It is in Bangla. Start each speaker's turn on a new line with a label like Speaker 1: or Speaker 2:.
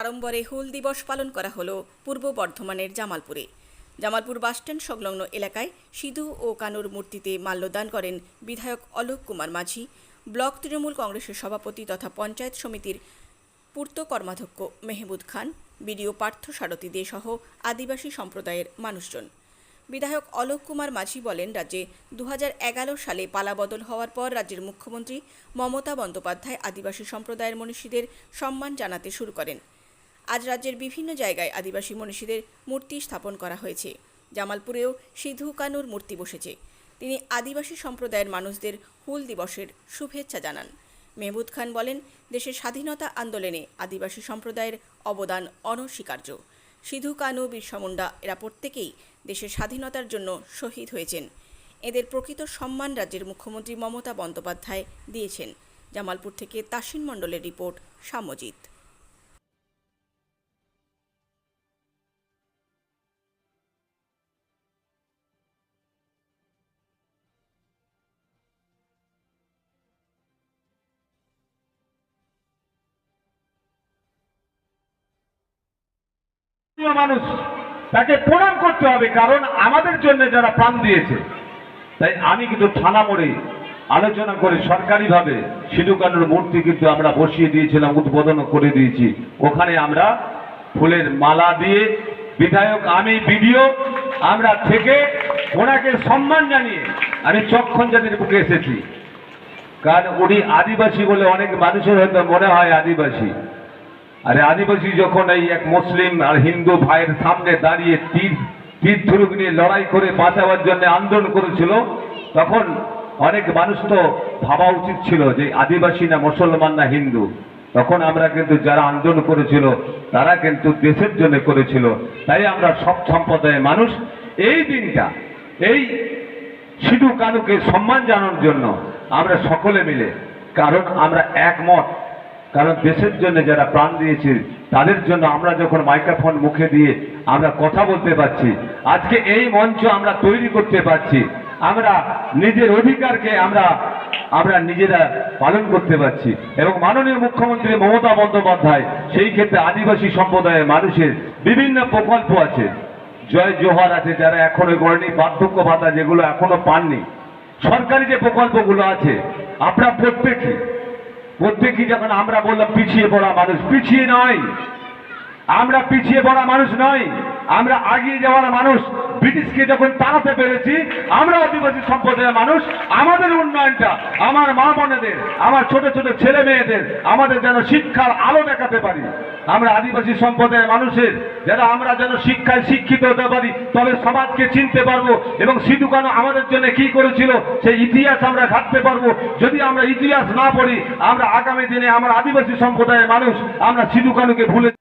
Speaker 1: আড়ম্বরে হুল দিবস পালন করা হলো পূর্ব বর্ধমানের জামালপুরে। জামালপুর বাসস্ট্যান্ড সংলগ্ন এলাকায় সিধু ও কানুর মূর্তিতে মাল্যদান করেন বিধায়ক অলোক কুমার মাঝি, ব্লক তৃণমূল কংগ্রেসের সভাপতি তথা পঞ্চায়েত সমিতির পূর্ত কর্মাধ্যক্ষ মেহবুদ খান, বিডিও পার্থ সারথী দে সহ আদিবাসী সম্প্রদায়ের মানুষজন। বিধায়ক অলোক কুমার মাঝি বলেন, রাজ্যে দু হাজার এগারো সালে পালাবদল হওয়ার পর রাজ্যের মুখ্যমন্ত্রী মমতা বন্দ্যোপাধ্যায় আদিবাসী সম্প্রদায়ের মনীষীদের সম্মান জানাতে শুরু করেন। আজ রাজ্যের বিভিন্ন জায়গায় আদিবাসী মনীষীদের মূর্তি স্থাপন করা হয়েছে। জামালপুরেও সিধু কানুর মূর্তি বসেছে। তিনি আদিবাসী সম্প্রদায়ের মানুষদের হুল দিবসের শুভেচ্ছা জানান। মেহবুদ খান বলেন, দেশের স্বাধীনতা আন্দোলনে আদিবাসী সম্প্রদায়ের অবদান অনস্বীকার্য। সিধু কানু, বিরসা মুন্ডা, এরা প্রত্যেকেই দেশের স্বাধীনতার জন্য শহীদ হয়েছেন। এদের প্রকৃত সম্মান রাজ্যের মুখ্যমন্ত্রী মমতা বন্দ্যোপাধ্যায় দিয়েছেন। জামালপুর থেকে তাসিন মণ্ডলের রিপোর্ট সামজিৎ
Speaker 2: মানুষ, তাকে প্রণাম করতে হবে, কারণ আমাদের জন্য যারা প্রাণ দিয়েছে, তাই আমি কিন্তু থানা মোড়ে আলোচনা করে সরকারিভাবে সিধু কানুর মূর্তি কিন্তু আমরা বসিয়ে দিয়েছিলাম, উদ্বোধন করে দিয়েছি। ওখানে আমরা ফুলের মালা দিয়ে, বিধায়ক আমি, বিডিও, আমরা থেকে ওনাকে সম্মান জানিয়ে আমি চক্ষণ জাতির বুকে এসেছি। কারণ উনি আদিবাসী বলে অনেক মানুষের হয়তো মনে হয় আদিবাসী। আরে আদিবাসী যখন এই এক মুসলিম আর হিন্দু ভাইয়ের সামনে দাঁড়িয়ে তীর তীর ধনুক নিয়ে লড়াই করে বাঁচাবার জন্য আন্দোলন করেছিল, তখন অনেক মানুষ তো ভাবা উচিত ছিল যে আদিবাসী না মুসলমান না হিন্দু। তখন আমরা কিন্তু যারা আন্দোলন করেছিল, তারা কিন্তু দেশের জন্য করেছিল। তাই আমরা সব সম্প্রদায়ের মানুষ এই দিনটা, এই সিধু কানুকে সম্মান জানানোর জন্য আমরা সকলে মিলে, কারণ আমরা একমত কারণ দেশের জন্য যারা প্রাণ দিয়েছে, তাদের জন্য আমরা যখন মাইক্রোফোন মুখে দিয়ে আমরা কথা বলতে পারছি, আজকে এই মঞ্চ আমরা তৈরি করতে পারছি, আমরা নিজের অধিকারকে আমরা আমরা নিজেরা পালন করতে পারছি এবং মাননীয় মুখ্যমন্ত্রী মমতা বন্দ্যোপাধ্যায়, সেই ক্ষেত্রে আদিবাসী সম্প্রদায়ের মানুষের বিভিন্ন প্রকল্প আছে। জয় জোহার আছে, যারা এখনও করেনি, বার্ধক্য ভাতা যেগুলো এখনও পাননি। সরকারি যে প্রকল্পগুলো আছে আমরা প্রত্যেকে প্রত্যেকই যখন আমরা বললাম পিছিয়ে পড়া মানুষ? পিছিয়ে নয়। আমরা পিছিয়ে পড়া মানুষ নয়। আমরা আগিয়ে যাওয়ার মানুষ। ব্রিটিশকে যখন তাড়াতে পেরেছি, আমরা আদিবাসী সম্প্রদায়ের মানুষ, আমাদের উন্নয়নটা আমার মা বোনেদের, আমার ছোট ছোট ছেলে মেয়েদের, আমাদের যেন শিক্ষার আলো দেখাতে পারি। আমরা আদিবাসী সম্প্রদায়ের মানুষের যারা আমরা যেন শিক্ষায় শিক্ষিত হতে পারি, তবে সমাজকে চিনতে পারব এবং সিধু কানু আমাদের জন্য কি করেছিল, সেই ইতিহাস আমরা ঘাটতে পারব। যদি আমরা ইতিহাস না পড়ি, আমরা আগামী দিনে আমার আদিবাসী সম্প্রদায়ের মানুষ, আমরা সিধু কানুকে ভুলে